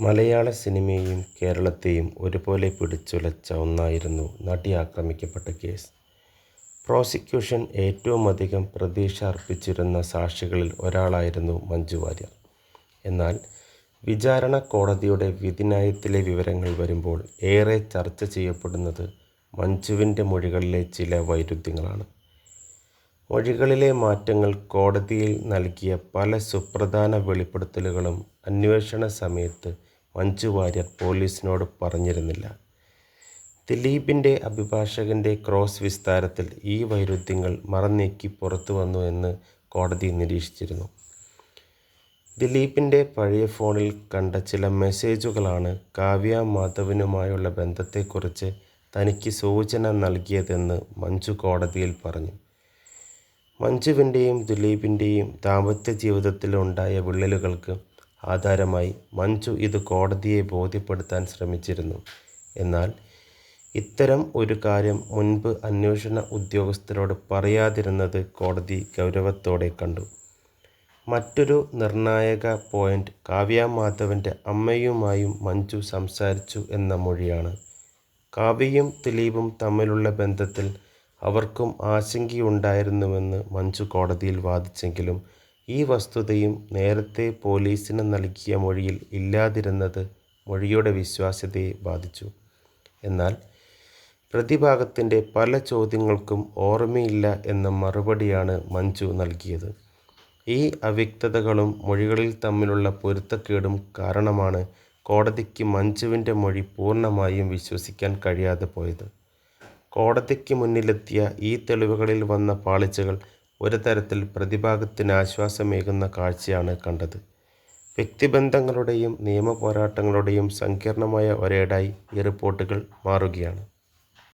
മലയാള സിനിമയെയും കേരളത്തെയും ഒരുപോലെ പിടിച്ചുലച്ച ഒന്നായിരുന്നു നടി ആക്രമിക്കപ്പെട്ട കേസ്. പ്രോസിക്യൂഷൻ ഏറ്റവുമധികം പ്രതീക്ഷ അർപ്പിച്ചിരുന്ന സാക്ഷികളിൽ ഒരാളായിരുന്നു മഞ്ജു വാര്യർ. എന്നാൽ വിചാരണ കോടതിയുടെ വിധിന്യായത്തിലെ വിവരങ്ങൾ വരുമ്പോൾ ഏറെ ചർച്ച ചെയ്യപ്പെടുന്നത് മഞ്ജുവിന്റെ മൊഴികളിലെ ചില വൈരുദ്ധ്യങ്ങളാണ്. മൊഴികളിലെ മാറ്റങ്ങൾ കോടതിയിൽ നൽകിയ പല സുപ്രധാന വെളിപ്പെടുത്തലുകളും അന്വേഷണ സമയത്ത് മഞ്ജു വാര്യർ പോലീസിനോട് പറഞ്ഞിരുന്നില്ല. ദിലീപിന്റെ അഭിഭാഷകന്റെ ക്രോസ് വിസ്താരത്തിൽ ഈ വൈരുദ്ധ്യങ്ങൾ മറനീക്കി പുറത്തുവന്നു എന്ന് കോടതി നിരീക്ഷിച്ചിരുന്നു. ദിലീപിന്റെ പഴയ ഫോണിൽ കണ്ട ചില മെസ്സേജുകളാണ് കാവ്യ മാധവനുമായുള്ള ബന്ധത്തെക്കുറിച്ച് തനിക്ക് സൂചന നൽകിയതെന്ന് മഞ്ജു കോടതിയിൽ പറഞ്ഞു. മഞ്ജുവിന്റെയും ദാമ്പത്യ ജീവിതത്തിൽ ഉണ്ടായ വിള്ളലുകൾക്ക് ആധാരമായി മഞ്ജു ഇത് കോടതിയെ ബോധ്യപ്പെടുത്താൻ ശ്രമിച്ചിരുന്നു. എന്നാൽ ഇത്തരം ഒരു കാര്യം മുൻപ് അന്വേഷണ ഉദ്യോഗസ്ഥരോട് പറയാതിരുന്നത് കോടതി ഗൗരവത്തോടെ കണ്ടു. മറ്റൊരു നിർണായക പോയിന്റ് കാവ്യ മാധവന്റെ അമ്മയുമായും മഞ്ജു സംസാരിച്ചു എന്ന മൊഴിയാണ്. കാവ്യയും ദിലീപും തമ്മിലുള്ള ബന്ധത്തിൽ അവർക്കും ആശങ്കയുണ്ടായിരുന്നുവെന്ന് മഞ്ജു കോടതിയിൽ വാദിച്ചെങ്കിലും ഈ വസ്തുതയും നേരത്തെ പോലീസിന് നൽകിയ മൊഴിയിൽ ഇല്ലാതിരുന്നത് മൊഴിയുടെ വിശ്വാസ്യതയെ ബാധിച്ചു. എന്നാൽ പ്രതിഭാഗത്തിന്റെ പല ചോദ്യങ്ങൾക്കും ഓർമ്മയില്ല എന്ന മറുപടിയാണ് മഞ്ജു നൽകിയത്. ഈ അവ്യക്തതകളും മൊഴികളിൽ തമ്മിലുള്ള പൊരുത്തക്കേടും കാരണമാണ് കോടതിക്ക് മഞ്ജുവിന്റെ മൊഴി പൂർണമായും വിശ്വസിക്കാൻ കഴിയാതെ പോയത്. കോടതിക്ക് മുന്നിലെത്തിയ ഈ തെളിവുകളിൽ വന്ന പാളിച്ചകൾ ഒരു തരത്തിൽ പ്രതിഭാഗത്തിന് ആശ്വാസമേകുന്ന കാഴ്ചയാണ് കണ്ടത്. വ്യക്തിബന്ധങ്ങളുടെയും നിയമപോരാട്ടങ്ങളുടെയും സങ്കീർണമായ ഒരേടായി ഈ റിപ്പോർട്ടുകൾ മാറുകയാണ്.